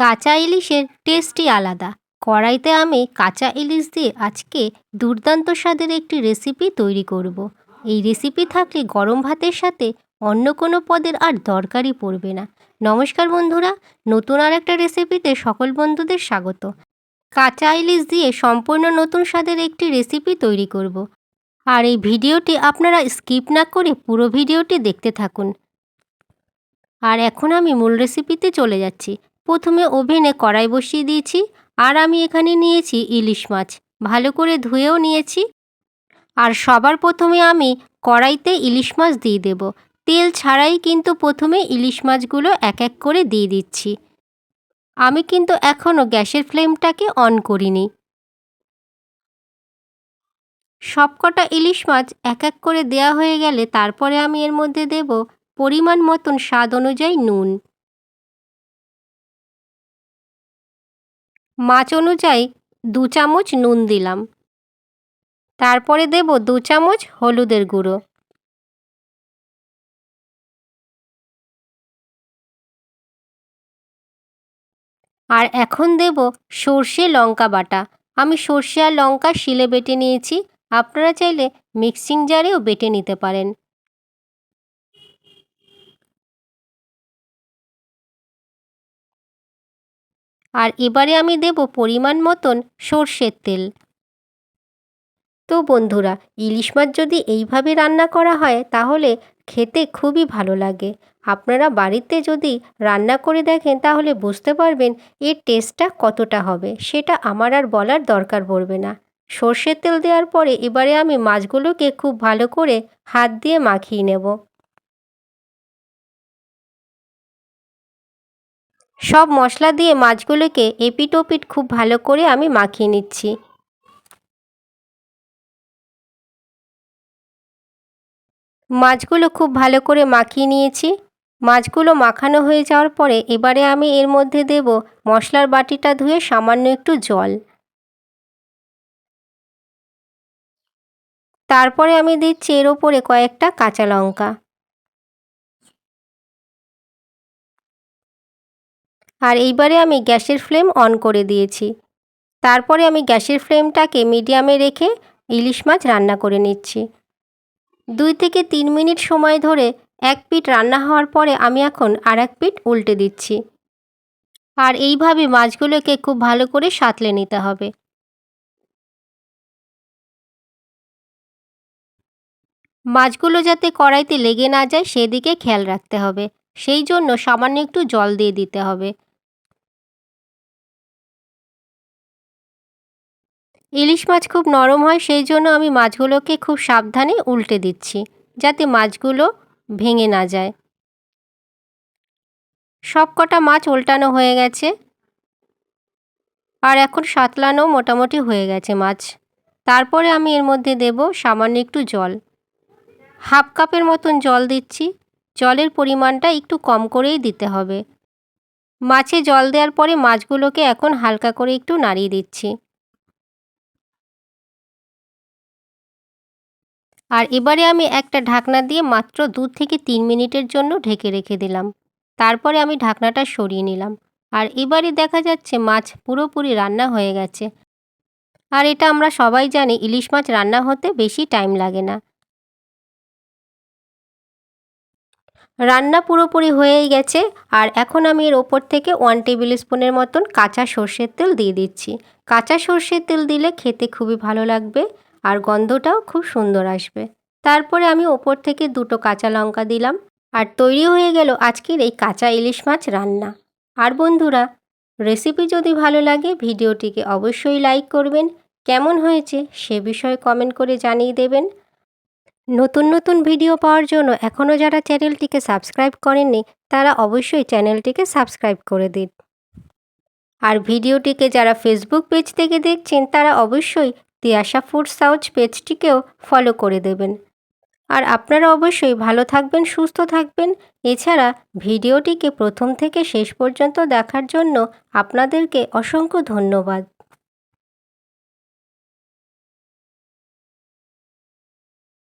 কাঁচা ইলিশের টেস্টই আলাদা। কড়াইতে আমি কাঁচা ইলিশ দিয়ে আজকে দুর্দান্ত স্বাদের একটি রেসিপি তৈরি করব। এই রেসিপি থাকলে গরম ভাতের সাথে অন্য কোনো পদের আর দরকারই পড়বে না। নমস্কার বন্ধুরা, নতুন আর একটা রেসিপিতে সকল বন্ধুদের স্বাগত। কাঁচা ইলিশ দিয়ে সম্পূর্ণ নতুন স্বাদের একটি রেসিপি তৈরি করব। আর এই ভিডিওটি আপনারা স্কিপ না করে পুরো ভিডিওটি দেখতে থাকুন। আর এখন আমি মূল রেসিপিতে চলে যাচ্ছি। প্রথমে ওভেনে কড়াই বসিয়ে দিয়েছি, আর আমি এখানে নিয়েছি ইলিশ মাছ। ভালো করে ধুয়েও নিয়েছি। আর সবার প্রথমে আমি কড়াইতে ইলিশ মাছ দিয়ে দেব। তেল ছাড়াই কিন্তু প্রথমে ইলিশ মাছগুলো এক এক করে দিয়ে দিচ্ছি। আমি কিন্তু এখনও গ্যাসের ফ্লেমটাকে অন করিনি। সবকটা ইলিশ মাছ এক এক করে দেয়া হয়ে গেলে তারপরে আমি এর মধ্যে দেব পরিমাণ মতন স্বাদ অনুযায়ী নুন। মাছ অনুযায়ী দু চামচ নুন দিলাম। তারপরে দেব দু চামচ হলুদের গুঁড়ো। আর এখন দেব সর্ষে লঙ্কা বাটা। আমি সর্ষে আর লঙ্কা শিলে বেটে নিয়েছি। আপনারা চাইলে মিক্সিং জারেও বেটে নিতে পারেন। আর এবারে আমি দেব পরিমাণ মতন সর্ষের তেল। তো বন্ধুরা, ইলিশ মাছ যদি এইভাবে রান্না করা হয়, তাহলে খেতে খুবই ভালো লাগে। আপনারা বাড়িতে যদি রান্না করে দেখেন, তাহলে বুঝতে পারবেন এর টেস্টটা কতটা হবে। সেটা আমার আর বলার দরকার পড়বে না। সর্ষের তেল দেওয়ার পরে এবারে আমি মাছগুলোকে খুব ভালো করে হাত দিয়ে মাখিয়ে নেব। সব মশলা দিয়ে মাছগুলোকে এপিট ওপিট খুব ভালো করে আমি মাখিয়ে নিচ্ছি। মাছগুলো খুব ভালো করে মাখিয়ে নিয়েছি। মাছগুলো মাখানো হয়ে যাওয়ার পরে এবারে আমি এর মধ্যে দেব মশলার বাটিটা ধুয়ে সামান্য একটু জল। তারপরে আমি দিচ্ছি এর ওপরে কয়েকটা কাঁচা লঙ্কা। আর এইবারে আমি গ্যাসের ফ্লেম অন করে দিয়েছি। তারপরে আমি গ্যাসের ফ্লেমটাকে মিডিয়ামে রেখে ইলিশ মাছ রান্না করে নিচ্ছি। দুই থেকে তিন মিনিট সময় ধরে এক পিট রান্না হওয়ার পরে আমি এখন আর এক পিট উল্টে দিচ্ছি। আর এইভাবে মাছগুলোকে খুব ভালো করে সাঁতলে নিতে হবে। মাছগুলো যাতে কড়াইতে লেগে না যায় সেদিকে খেয়াল রাখতে হবে। সেই জন্য সামান্য একটু জল দিয়ে দিতে হবে। ইলিশ মাছ খুব নরম হয়, সেই জন্য আমি মাছগুলোকে খুব সাবধানে উল্টে দিচ্ছি, যাতে মাছগুলো ভেঙে না যায়। সব কটা মাছ উল্টানো হয়ে গেছে। আর এখন সাতলানো মোটামুটি হয়ে গেছে মাছ। তারপরে আমি এর মধ্যে দেব সামান্য একটু জল। হাফ কাপের মতন জল দিচ্ছি, জলের পরিমাণটা একটু কম করেই দিতে হবে। মাছে জল দেওয়ার পরে মাছগুলোকে এখন হালকা করে একটু নাড়িয়ে দিচ্ছি। আর এবারে আমি একটা ঢাকনা দিয়ে মাত্র দু থেকে তিন মিনিটের জন্য ঢেকে রেখে দিলাম। তারপরে আমি ঢাকনাটা সরিয়ে নিলাম। আর এবারে দেখা যাচ্ছে মাছ পুরোপুরি রান্না হয়ে গেছে। আর এটা আমরা সবাই জানি, ইলিশ মাছ রান্না হতে বেশি টাইম লাগে না। রান্না পুরোপুরি হয়েই গেছে। আর এখন আমি এর ওপর থেকে ওয়ান টেবিল স্পুনের মতন কাঁচা সর্ষের তেল দিয়ে দিচ্ছি। কাঁচা সর্ষের তেল দিলে খেতে খুবই ভালো লাগবে। আর গন্ধটাও খুব সুন্দর আসবে। তারপরে আমি ওপর থেকে দুটো কাঁচা লঙ্কা দিলাম আর তৈরি হয়ে গেল আজকের এই কাঁচা ইলিশ মাছ রান্না। আর বন্ধুরা রেসিপি যদি ভালো লাগে, ভিডিওটিকে অবশ্যই লাইক করবেন। কেমন হয়েছে সে বিষয়ে কমেন্ট করে জানিয়ে দেবেন। নতুন নতুন ভিডিও পাওয়ার জন্য এখনও যারা চ্যানেলটিকে সাবস্ক্রাইব করেননি, তারা অবশ্যই চ্যানেলটিকে সাবস্ক্রাইব করে দিন। আর ভিডিওটিকে যারা ফেসবুক পেজ থেকে দেখছেন, তারা অবশ্যই তিয়াশা ফুড সাউচ পেজটিকেও ফলো করে দেবেন। আর আপনারা অবশ্যই ভালো থাকবেন, সুস্থ থাকবেন। এছাড়া ভিডিওটিকে প্রথম থেকে শেষ পর্যন্ত দেখার জন্য আপনাদেরকে অসংখ্য ধন্যবাদ।